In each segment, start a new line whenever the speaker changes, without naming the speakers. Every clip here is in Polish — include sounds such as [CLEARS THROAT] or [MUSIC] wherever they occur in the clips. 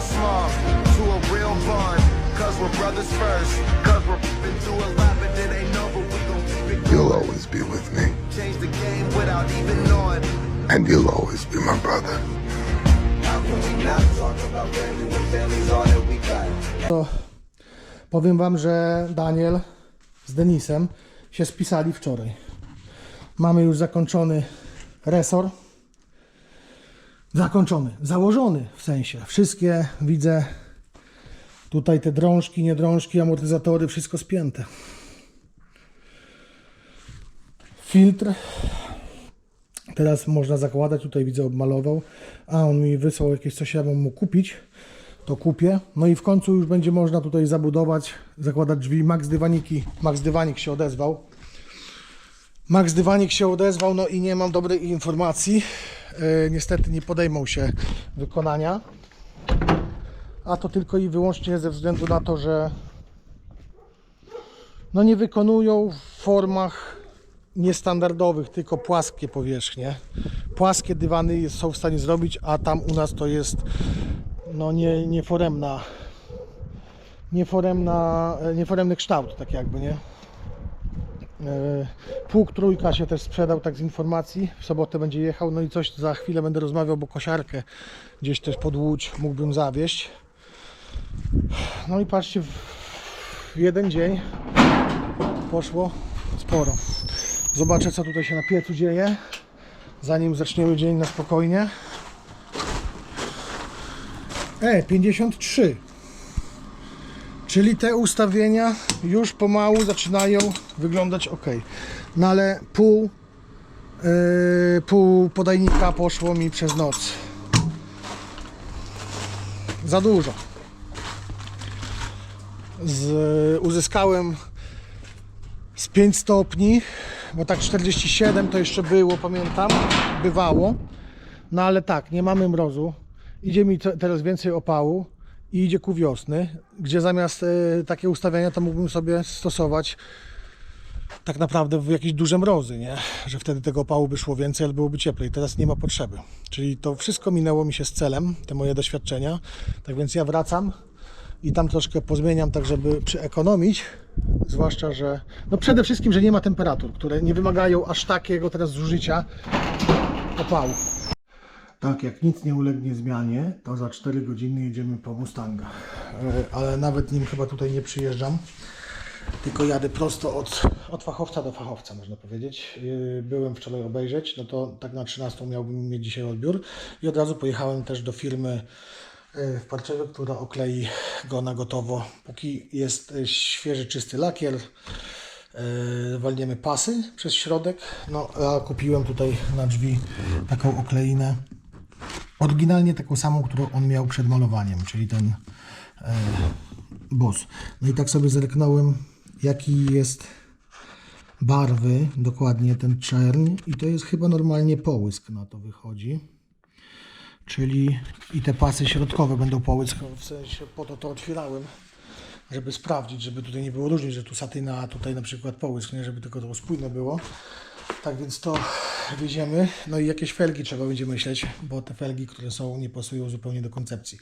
small to a real bond. Cause we're brothers first. Cause we're been through a lot, but it ain't over. We gon' keep it
You'll always be with me,
change the game without even knowing.
and you'll always be my brother.
How can we not talk about family when family's all that we got?
To powiem wam, że Daniel z Denisem się spisali wczoraj. Mamy już zakończony resor. Zakończony, założony w sensie. Wszystkie widzę tutaj te drążki, niedrążki, amortyzatory, wszystko spięte. Filtr Teraz można zakładać, tutaj widzę obmalował, a on mi wysłał jakieś coś, ja mam mu kupić, to kupię. No i w końcu już będzie można tutaj zabudować, zakładać drzwi. Max Dywaniki, Max Dywanik się odezwał. Max Dywanik się odezwał, no i nie mam dobrej informacji. E, niestety nie podejmą się wykonania. A to tylko i wyłącznie ze względu na to, że no nie wykonują w formach niestandardowych, tylko płaskie powierzchnie. Płaskie dywany są w stanie zrobić, a tam u nas to jest no nie, nieforemna nieforemna, nieforemny kształt, tak jakby, nie? E, Pług trójka się też sprzedał, tak z informacji. W sobotę będzie jechał, no i coś za chwilę będę rozmawiał, bo kosiarkę gdzieś też pod Łódź mógłbym zawieść. No i patrzcie, w jeden dzień poszło sporo. Zobaczę, co tutaj się na piecu dzieje, zanim zaczniemy dzień na spokojnie. E, 53. Czyli te ustawienia już pomału zaczynają wyglądać ok. No ale pół, yy, pół podajnika poszło mi przez noc. Za dużo. Z, uzyskałem z 5 stopni, bo tak 47 to jeszcze było, pamiętam, bywało. No ale tak, nie mamy mrozu. Idzie mi te- teraz więcej opału i idzie ku wiosny, gdzie zamiast e, takie ustawienia to mógłbym sobie stosować tak naprawdę w jakieś duże mrozy, nie? Że wtedy tego opału by szło więcej, ale byłoby cieplej. Teraz nie ma potrzeby. Czyli to wszystko minęło mi się z celem, te moje doświadczenia. Tak więc ja wracam i tam troszkę pozmieniam, tak żeby przeekonomić. Zwłaszcza, że no przede wszystkim, że nie ma temperatur, które nie wymagają aż takiego teraz zużycia opału. Tak, jak nic nie ulegnie zmianie, to za 4 godziny jedziemy po Mustanga. E, Ale nawet nim chyba tutaj nie przyjeżdżam, tylko jadę prosto od, od fachowca do fachowca, można powiedzieć. E, Byłem wczoraj obejrzeć, no to tak na 13 miałbym mieć dzisiaj odbiór i od razu pojechałem też do firmy e, w Parczewie, która oklei go na gotowo. Póki jest świeży, czysty lakier, walniemy pasy przez środek. No, a kupiłem tutaj na drzwi taką okleinę Oryginalnie taką samą, którą on miał przed malowaniem, czyli ten e. No i tak sobie zerknąłem, jaki jest barwy, dokładnie ten czern i to jest chyba normalnie połysk na to wychodzi. Czyli i te pasy środkowe będą połysk, w sensie po to to otwierałem, żeby sprawdzić, żeby tutaj nie było różnic, że tu satyna, a tutaj na przykład połysk, nie, żeby tylko to spójne było. Tak więc to wieziemy. No i jakieś felgi trzeba będzie myśleć, bo te felgi, które są, nie pasują zupełnie do koncepcji.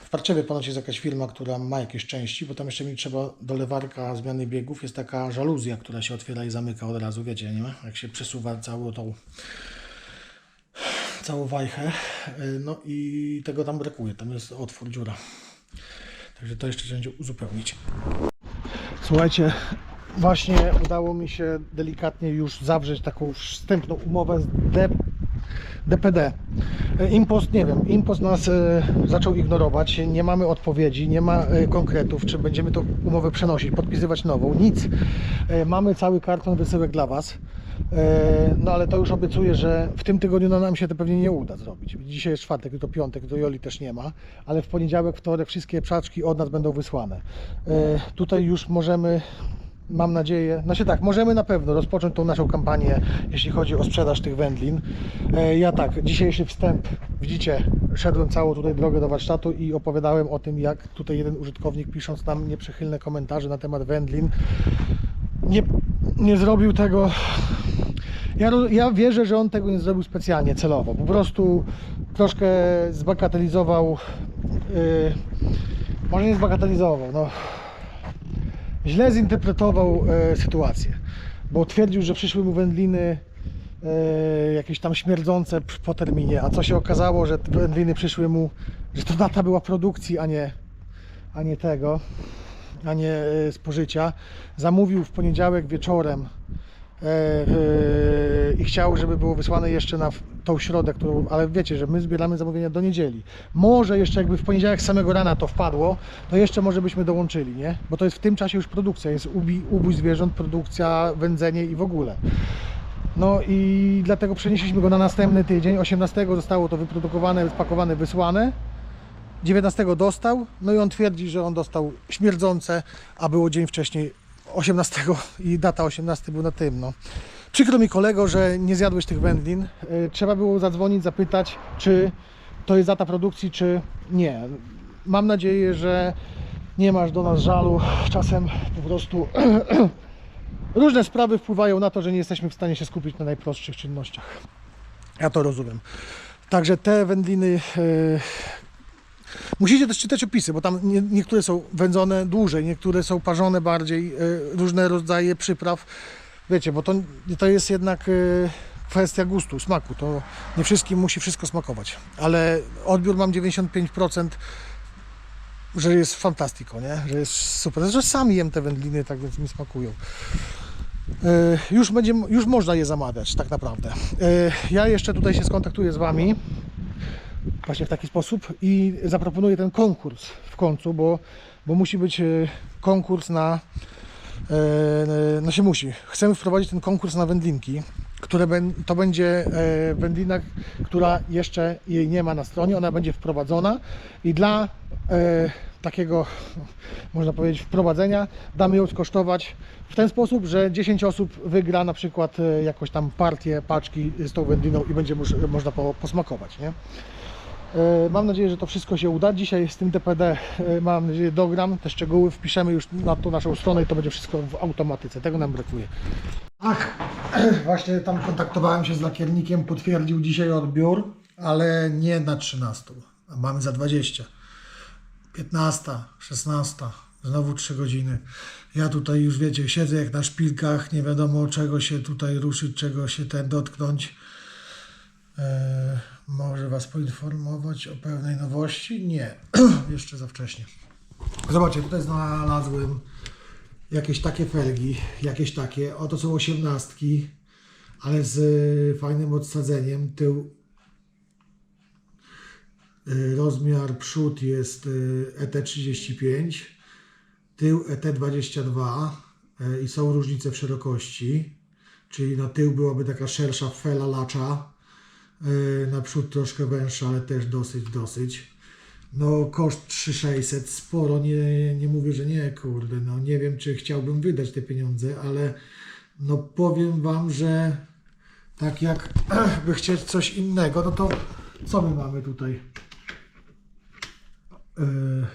W Parczewie ponoć jest jakaś firma, która ma jakieś części, bo tam jeszcze mi trzeba do lewarka zmiany biegów. Jest taka żaluzja, która się otwiera i zamyka od razu, wiecie, nie ma? Jak się przesuwa całą tą całą wajchę. Y, No i tego tam brakuje. Tam jest otwór, dziura. Także to jeszcze będzie uzupełnić. Słuchajcie, właśnie udało mi się delikatnie już zawrzeć taką wstępną umowę z DPD. E, Impost, nie wiem, Impost nas e, zaczął ignorować, nie mamy odpowiedzi, nie ma e, konkretów, czy będziemy tą umowę przenosić, podpisywać nową, nic. E, mamy cały karton wysyłek dla Was. No ale to już obiecuję, że w tym tygodniu no, nam się to pewnie nie uda zrobić. Dzisiaj jest czwartek, jutro piątek, do Joli też nie ma, ale w poniedziałek, wtorek wszystkie przaczki od nas będą wysłane. Tutaj już możemy mam nadzieję, znaczy tak, możemy na pewno rozpocząć tą naszą kampanię, jeśli chodzi o sprzedaż tych wędlin. E, Ja tak, dzisiejszy wstęp, widzicie, szedłem całą tutaj drogę do warsztatu i opowiadałem o tym, jak tutaj jeden użytkownik pisząc nam nieprzychylne komentarze na temat wędlin, nie, nie zrobił tego. Ja, ja wierzę, że on tego nie zrobił specjalnie, celowo. Po prostu troszkę zbagatelizował yy, może nie zbagatelizował, no źle zinterpretował e, sytuację, bo twierdził, że przyszły mu wędliny e, jakieś tam śmierdzące po terminie, a co się okazało, że te wędliny przyszły mu, że to data była produkcji, a nie, a nie tego, a nie e, spożycia. Zamówił w poniedziałek wieczorem e, e, i chciał, żeby było wysłane jeszcze na tą środę, którą, ale wiecie, że my zbieramy zamówienia do niedzieli. Może jeszcze jakby w poniedziałek samego rana to wpadło, to jeszcze może byśmy dołączyli, nie? Bo to jest w tym czasie już produkcja, jest ubi, ubój zwierząt, produkcja, wędzenie i w ogóle. No i dlatego przenieśliśmy go na następny tydzień. 18 zostało to wyprodukowane, spakowane, wysłane. 19 dostał, no i on twierdzi, że on dostał śmierdzące, a było dzień wcześniej 18 i data 18 był na tym. No. Przykro mi kolego, że nie zjadłeś tych wędlin. Y, Trzeba było zadzwonić, zapytać, czy to jest data produkcji, czy nie. Mam nadzieję, że nie masz do nas żalu. Czasem po prostu [CLEARS THROAT] różne sprawy wpływają na to, że nie jesteśmy w stanie się skupić na najprostszych czynnościach. Ja to rozumiem. Także te wędliny y, Musicie też czytać opisy, bo tam nie, niektóre są wędzone dłużej, niektóre są parzone bardziej, e, różne rodzaje przypraw. Wiecie, bo to, to jest jednak e, kwestia gustu, smaku. To nie wszystkim musi wszystko smakować. Ale odbiór mam 95%, że jest fantastico, nie? Że jest super. Zresztą sam jem te wędliny, tak więc mi smakują. E, Już, będzie, już można je zamawiać, tak naprawdę. E, Ja jeszcze tutaj się skontaktuję z Wami właśnie w taki sposób i zaproponuję ten konkurs w końcu, bo, bo musi być konkurs na no się musi. Chcemy wprowadzić ten konkurs na wędlinki, które to będzie e, wędlina, która jeszcze jej nie ma na stronie, ona będzie wprowadzona i dla e, takiego, można powiedzieć, wprowadzenia damy ją skosztować w ten sposób, że 10 osób wygra na przykład e, jakąś tam partię, paczki z tą wędliną i będzie moż, można po, posmakować, nie? E, Mam nadzieję, że to wszystko się uda. Dzisiaj z tym DPD e, mam nadzieję dogram. Te szczegóły wpiszemy już na tą naszą stronę i to będzie wszystko w automatyce. Tego nam brakuje. Ach, [CLEARS THROAT] właśnie tam kontaktowałem się z lakiernikiem, potwierdził dzisiaj odbiór, ale nie na 13, a mamy za 20. 15, 16, znowu 3 godziny. Ja tutaj już wiecie, siedzę jak na szpilkach, nie wiadomo czego się tutaj ruszyć, czego się ten dotknąć. E, może Was poinformować o pewnej nowości? Nie, [CLEARS THROAT] jeszcze za wcześnie. Zobaczcie, tutaj znalazłem jakieś takie felgi, jakieś takie. Oto są osiemnastki, ale z y, fajnym odsadzeniem. Tył, y, rozmiar przód jest y, ET35, tył ET22 y, i są różnice w szerokości. Czyli na tył byłaby taka szersza fela lacza, naprzód troszkę węższa, ale też dosyć, dosyć. No koszt 3600, sporo, nie, nie mówię, że nie, kurde, no nie wiem, czy chciałbym wydać te pieniądze, ale no powiem Wam, że tak jak [CLEARS THROAT] by chcieć coś innego, no to co my mamy tutaj? Yy,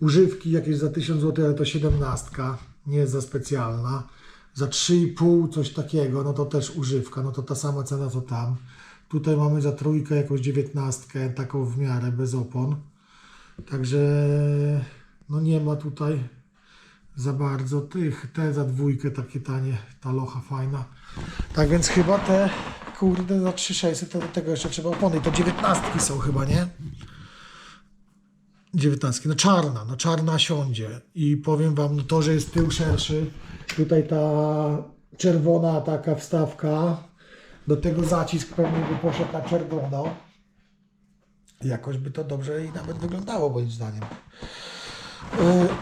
używki jakieś za 1000 zł, ale to 17, nie jest za specjalna. Za 3,5 coś takiego, no to też używka, no to ta sama cena co tam. Tutaj mamy za trójkę jakąś 19, taką w miarę bez opon. Także no nie ma tutaj za bardzo tych. Te za dwójkę takie tanie, ta locha fajna. Tak więc chyba te kurde za 3600 to do tego jeszcze trzeba opony. I to 19 są chyba, nie? 19. No czarna, no czarna siądzie. I powiem wam, no to, że jest tył szerszy, tutaj ta czerwona taka wstawka, do tego zacisk pewnie by poszedł na czerwono. Jakoś by to dobrze i nawet wyglądało moim zdaniem.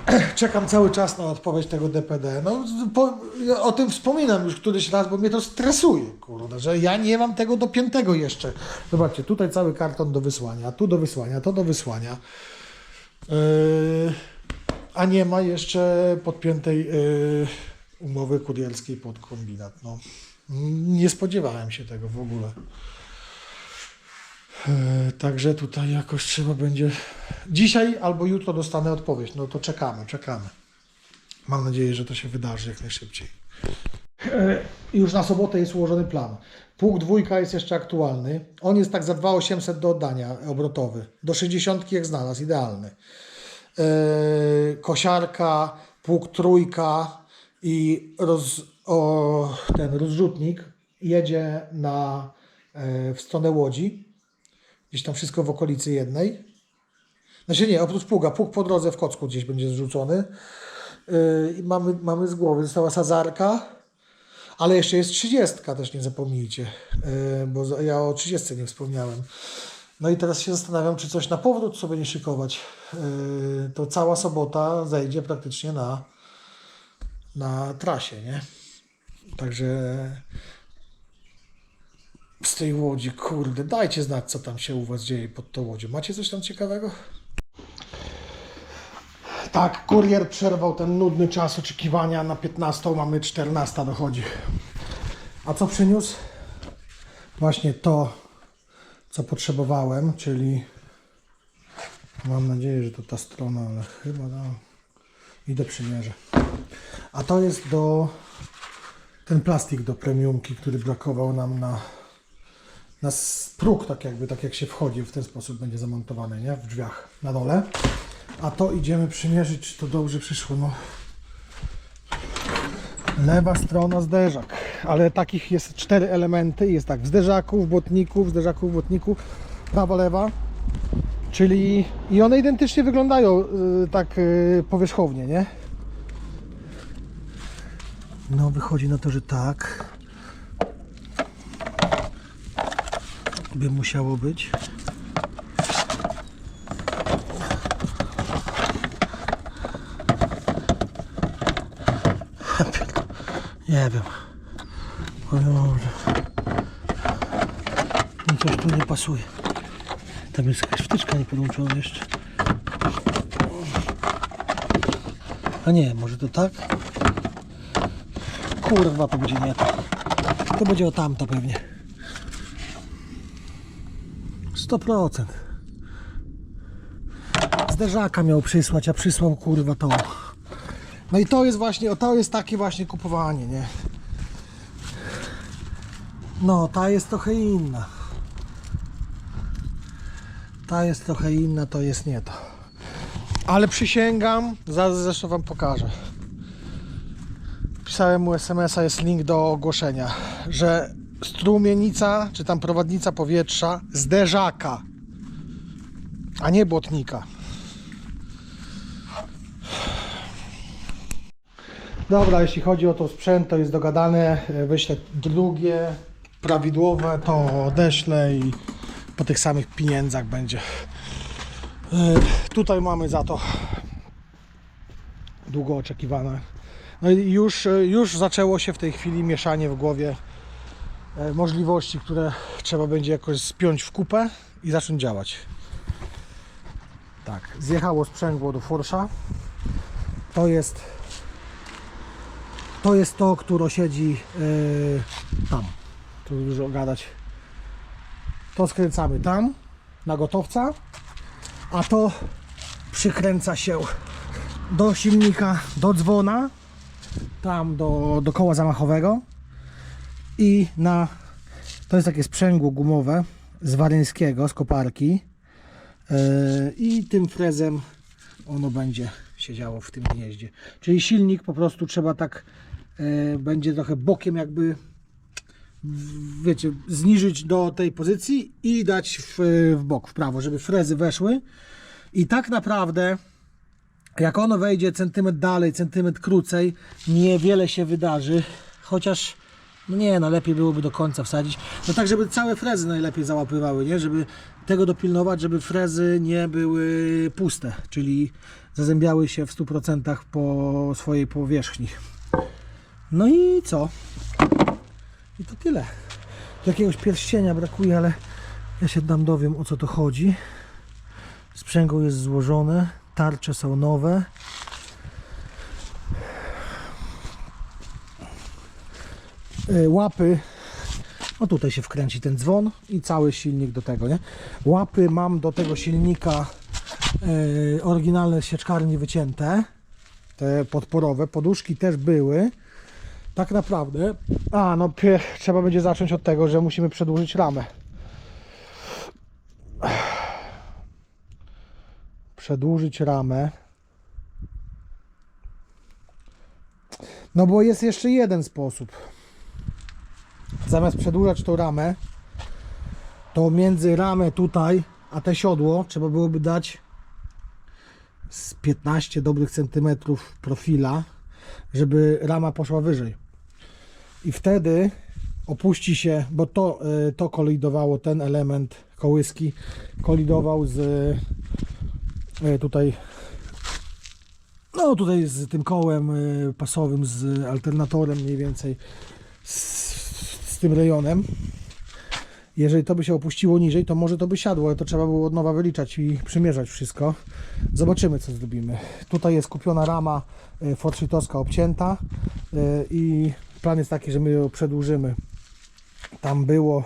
Yy, [CLEARS THROAT] Czekam cały czas na odpowiedź tego DPD. No, po, o tym wspominam już któryś raz, bo mnie to stresuje, kurde, że ja nie mam tego dopiętego jeszcze. Zobaczcie, tutaj cały karton do wysłania, tu do wysłania, to do wysłania. Yy, a nie ma jeszcze podpiętej yy, umowy kurierskiej pod kombinat. No. Nie spodziewałem się tego w ogóle. Yy, Także tutaj jakoś trzeba będzie. Dzisiaj albo jutro dostanę odpowiedź. No to czekamy, czekamy. Mam nadzieję, że to się wydarzy jak najszybciej. I już na sobotę jest ułożony plan. Pług dwójka jest jeszcze aktualny. On jest tak za 2800 do oddania obrotowy. Do 60 jak znalazł, idealny. Yy, kosiarka, pług trójka i roz, o, ten rozrzutnik jedzie na, e, w stronę Łodzi. Gdzieś tam wszystko w okolicy jednej. Znaczy nie, oprócz pługa, pług po drodze w Kocku gdzieś będzie zrzucony. Yy, i mamy, mamy z głowy, została sadzarka, ale jeszcze jest 30 też nie zapomnijcie, yy, bo ja o 30 nie wspomniałem. No i teraz się zastanawiam, czy coś na powrót sobie nie szykować. To cała sobota zejdzie praktycznie na, na trasie, nie? Także z tej łodzi, kurde, dajcie znać, co tam się u Was dzieje pod tą łodzią. Macie coś tam ciekawego? Tak, kurier przerwał ten nudny czas oczekiwania na 15, mamy 14 dochodzi. A co przyniósł? Właśnie to, co potrzebowałem, czyli mam nadzieję, że to ta strona, ale chyba da. Idę przymierzę. A to jest do ten plastik do premiumki, który brakował nam na na próg, tak jakby, tak jak się wchodzi, w ten sposób będzie zamontowany, nie? W drzwiach na dole. A to idziemy przymierzyć, czy to dobrze przyszło, no. Lewa strona zderzak, ale takich jest cztery elementy, jest tak, w zderzaku, w błotniku, w zderzaku, w błotniku, prawa, lewa, czyli i one identycznie wyglądają y, tak y, powierzchownie, nie? No wychodzi na to, że tak. by musiało być. [LAUGHS] Nie wiem. Boże. No coś tu nie pasuje. Tam jest jakaś wtyczka nie podłączona jeszcze. A nie, może to tak? Kurwa, to będzie nie to. To będzie o tamto pewnie. 100%. Zderzaka miał przysłać, a przysłał kurwa to. No i to jest właśnie, to jest takie właśnie kupowanie, nie? No, ta jest trochę inna. Ta jest trochę inna, to jest nie to. Ale przysięgam, zaraz zresztą wam pokażę. Pisałem mu SMS-a, jest link do ogłoszenia, że strumienica, czy tam prowadnica powietrza zderzaka, a nie błotnika. Dobra, jeśli chodzi o to sprzęt, to jest dogadane. Wyślę drugie, prawidłowe, to odeślę i po tych samych pieniądzach będzie. E, Tutaj mamy za to długo oczekiwane. No i już, e, już zaczęło się w tej chwili mieszanie w głowie e, możliwości, które trzeba będzie jakoś spiąć w kupę i zacząć działać. Tak, zjechało sprzęgło do forsza. To jest to jest to, które siedzi yy, tam. Tu dużo gadać. To skręcamy tam na gotowca, a to przykręca się do silnika, do dzwona, tam do, do koła zamachowego i na to jest takie sprzęgło gumowe z waryńskiego, z koparki yy, i tym frezem ono będzie siedziało w tym gnieździe. Czyli silnik po prostu trzeba tak yy, będzie trochę bokiem jakby wiecie, zniżyć do tej pozycji i dać w, w bok, w prawo, żeby frezy weszły i tak naprawdę jak ono wejdzie centymetr dalej, centymetr krócej, niewiele się wydarzy, chociaż no nie, no lepiej byłoby do końca wsadzić. No tak, żeby całe frezy najlepiej załapywały, nie? Żeby tego dopilnować, żeby frezy nie były puste, czyli zazębiały się w 100% po swojej powierzchni. No i co? I to tyle. Jakiegoś pierścienia brakuje, ale ja się dam dowiem o co to chodzi. Sprzęgło jest złożone, tarcze są nowe. Y, Łapy, no tutaj się wkręci ten dzwon i cały silnik do tego, nie? Łapy mam do tego silnika y, oryginalne sieczkarni wycięte, te podporowe, poduszki też były. tak naprawdę. A, no trzeba będzie zacząć od tego, że musimy przedłużyć ramę. Przedłużyć ramę. No bo jest jeszcze jeden sposób. Zamiast przedłużać tą ramę, to między ramę tutaj, a te siodło trzeba byłoby dać z 15 dobrych centymetrów profila, żeby rama poszła wyżej. I wtedy opuści się, bo to, y, to kolidowało, ten element kołyski kolidował z tutaj no tutaj z tym kołem y, pasowym, z alternatorem mniej więcej z, z tym rejonem jeżeli to by się opuściło niżej, to może to by siadło, ale to trzeba było od nowa wyliczać i przymierzać wszystko. Zobaczymy, co zrobimy. Tutaj jest kupiona rama e, fortschrittowska obcięta e, i plan jest taki, że my ją przedłużymy. Tam było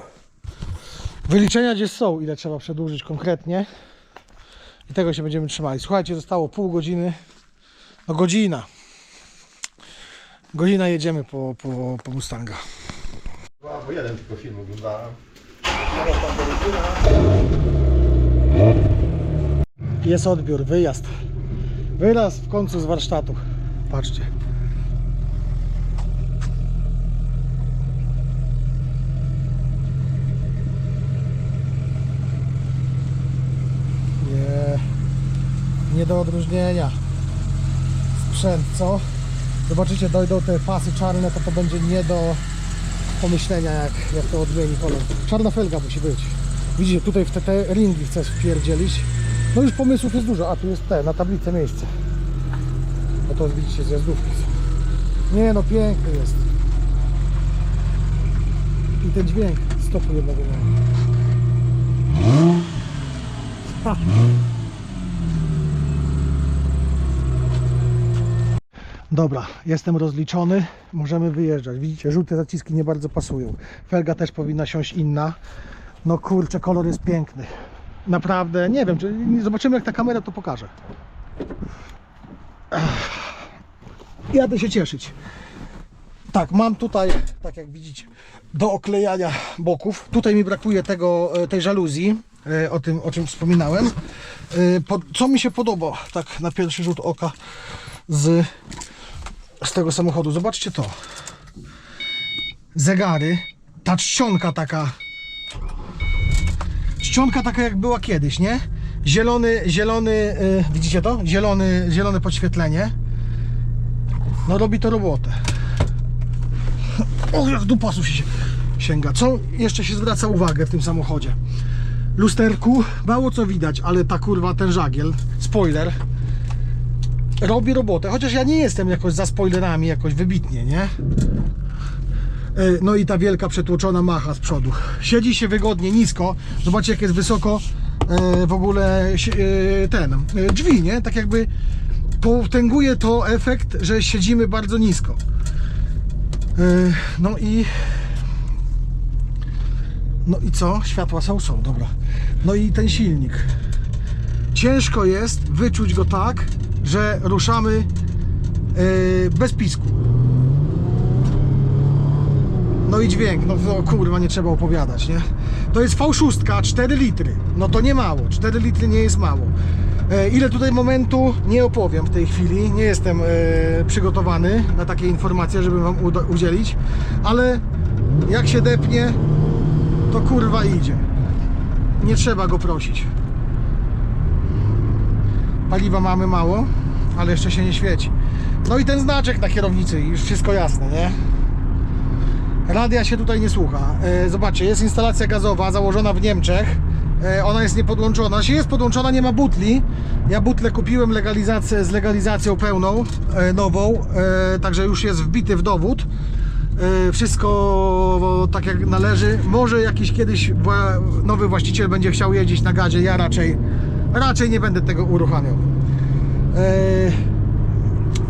wyliczenia gdzie są, ile trzeba przedłużyć konkretnie i tego się będziemy trzymali. Słuchajcie, zostało pół godziny, no godzina. Godzina jedziemy po, po, po Mustanga.
Bo jeden tylko film oglądałem.
Jest odbiór, wyjazd. Wyraz w końcu z warsztatu. Patrzcie. Nie, nie do odróżnienia. Sprzęt, co? Zobaczycie, dojdą te pasy czarne, to to będzie nie do pomyślenia, jak, jak to odmieni kolor. Czarna felga musi być. Widzicie, tutaj w te, te ringi chcesz wpierdzielić. No już pomysłów jest dużo. A tu jest te, na tablicy miejsce. No to widzicie, zjazdówki są. Nie no, piękny jest. I ten dźwięk stopu jednego ma. Ha. Dobra, jestem rozliczony, możemy wyjeżdżać. Widzicie, żółte zaciski nie bardzo pasują. Felga też powinna siąść inna. No kurczę, kolor jest piękny. Naprawdę, nie wiem, czy zobaczymy jak ta kamera to pokaże. Jadę się cieszyć. Tak, mam tutaj, tak jak widzicie, do oklejania boków. Tutaj mi brakuje tego, e, tej żaluzji, e, o tym, o czym wspominałem. E, Co mi się podoba, tak na pierwszy rzut oka z, z tego samochodu. Zobaczcie to. Zegary, ta czcionka taka czcionka taka jak była kiedyś, nie? Zielony, zielony, y, widzicie to? Zielony, zielone podświetlenie. No robi to robotę. O, jak do pasów się sięga. Co jeszcze się zwraca uwagę w tym samochodzie? Lusterku, mało co widać, ale ta kurwa, ten żagiel, spoiler, robi robotę. Chociaż ja nie jestem jakoś za spoilerami, jakoś wybitnie, nie? E, No i ta wielka przetłoczona macha z przodu. Siedzi się wygodnie, nisko. Zobaczcie jak jest wysoko e, w ogóle e, ten drzwi, nie? Tak jakby potęguje to efekt, że siedzimy bardzo nisko. No i no i co? Światła są, są, dobra. No i ten silnik. Ciężko jest wyczuć go tak, że ruszamy e, bez pisku. No i dźwięk, no, kurwa, nie trzeba opowiadać, nie? To jest V6, 4 litry. No to nie mało, 4 litry nie jest mało. E, ile tutaj momentu nie opowiem w tej chwili, nie jestem e, przygotowany na takie informacje, żeby Wam udzielić, ale jak się depnie, to kurwa idzie. Nie trzeba go prosić. Paliwa mamy mało, ale jeszcze się nie świeci. No i ten znaczek na kierownicy, już wszystko jasne, nie? Radia się tutaj nie słucha. E, Zobaczcie, jest instalacja gazowa założona w Niemczech. E, Ona jest niepodłączona. Znaczy jest podłączona, nie ma butli. Ja butlę kupiłem legalizację, z legalizacją pełną, e, nową, także już jest wbity w dowód. Wszystko tak jak należy. Może jakiś kiedyś nowy właściciel będzie chciał jeździć na gazie. Ja raczej, raczej nie będę tego uruchamiał. E,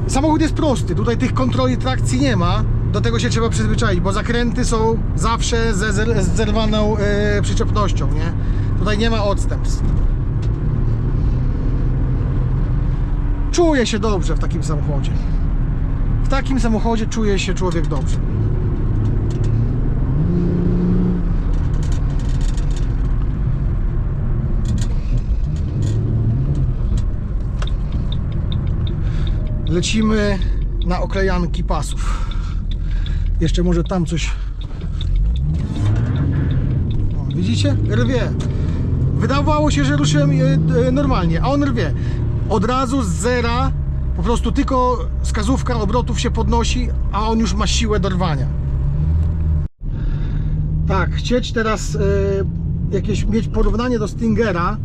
Samochód jest prosty, tutaj tych kontroli trakcji nie ma. Do tego się trzeba przyzwyczaić, bo zakręty są zawsze ze zerwaną e, przyczepnością, nie? Tutaj nie ma odstępstw. Czuję się dobrze w takim samochodzie. W takim samochodzie czuje się człowiek dobrze. Lecimy na oklejanki pasów. Jeszcze może tam coś. O, widzicie? Rwie. Wydawało się, że ruszyłem e, e, normalnie, a on rwie. Od razu z zera, po prostu tylko wskazówka obrotów się podnosi, a on już ma siłę do rwania. Tak, chcieć teraz e, jakieś mieć porównanie do Stingera.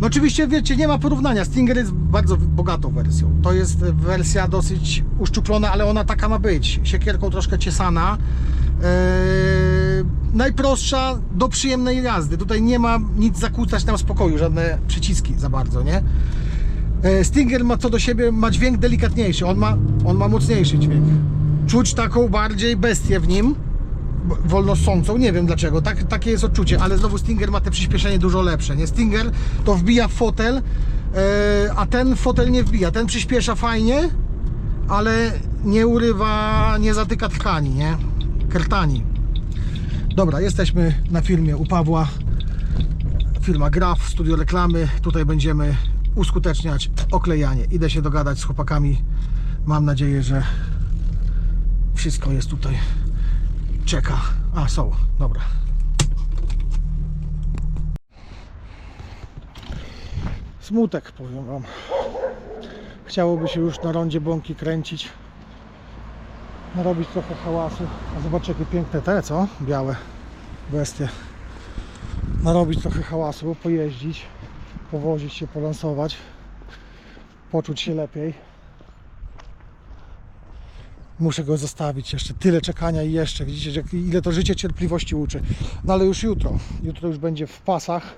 No oczywiście wiecie, nie ma porównania. Stinger jest bardzo bogatą wersją. To jest wersja dosyć uszczuplona, ale ona taka ma być. Siekierką troszkę ciesana. Eee, najprostsza do przyjemnej jazdy. Tutaj nie ma nic zakłócać nam spokoju, żadne przyciski za bardzo, nie? E, Stinger ma co do siebie, ma dźwięk delikatniejszy, on ma, on ma mocniejszy dźwięk. Czuć taką bardziej bestię w nim, wolnosącą, nie wiem dlaczego, tak, takie jest odczucie, ale znowu Stinger ma te przyspieszenie dużo lepsze, nie? Stinger to wbija fotel, e, a ten fotel nie wbija, ten przyspiesza fajnie, ale nie urywa, nie zatyka tkani, nie? Krtani. Dobra, jesteśmy na filmie u Pawła firma Graf, studio reklamy. Tutaj będziemy uskuteczniać oklejanie. Idę się dogadać z chłopakami. Mam nadzieję, że wszystko jest tutaj. Czeka. A, są. Dobra. Smutek, powiem Wam. Chciałoby się już na rondzie bąki kręcić. Narobić trochę hałasu. A zobaczcie, jakie piękne te, co? Białe bestie narobić trochę hałasu, pojeździć, powozić się, polansować, poczuć się lepiej. Muszę go zostawić jeszcze. Tyle czekania i jeszcze. Widzicie, ile to życie cierpliwości uczy. No ale już jutro. Jutro już będzie w pasach.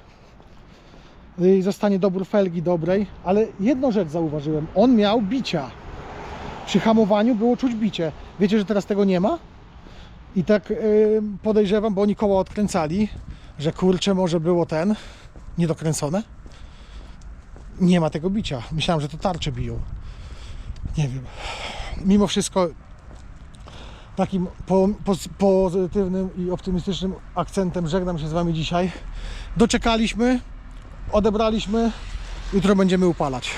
I zostanie dobór felgi dobrej. Ale jedną rzecz zauważyłem. On miał bicia. Przy hamowaniu było czuć bicie. Wiecie, że teraz tego nie ma? I tak yy, podejrzewam, bo oni koło odkręcali, że kurczę, może było ten niedokręcone. Nie ma tego bicia. Myślałem, że to tarcze biją. Nie wiem. Mimo wszystko takim po, po, pozytywnym i optymistycznym akcentem żegnam się z Wami dzisiaj. Doczekaliśmy, odebraliśmy. Jutro będziemy upalać.